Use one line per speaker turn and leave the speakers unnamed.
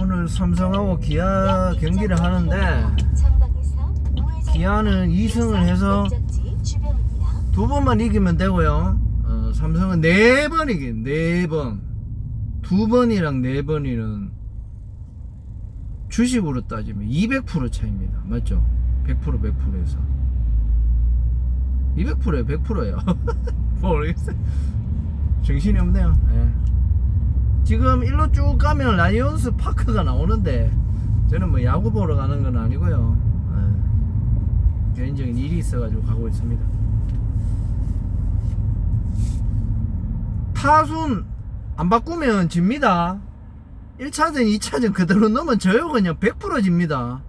오늘 삼성하고 기아 경기를 하는데 기아는 2승을 해서 두 번만 이기면 되고요. 어, 삼성은 네 번 이긴 네 번. 두 번이랑 네 번이는 주식으로 따지면 200% 차입니다. 맞죠? 100% 100%에서 200%에 100%예요. 모르겠어요. 정신이 없네요. 예. 지금 일로 쭉 가면 라이온스 파크가 나오는데 저는 뭐 야구 보러 가는 건 아니고요. 예. 개인적인 일이 있어가지고 가고 있습니다. 타순 안 바꾸면 집니다. 1차전, 2차전 그대로 넣으면 져요. 그냥 100% 집니다.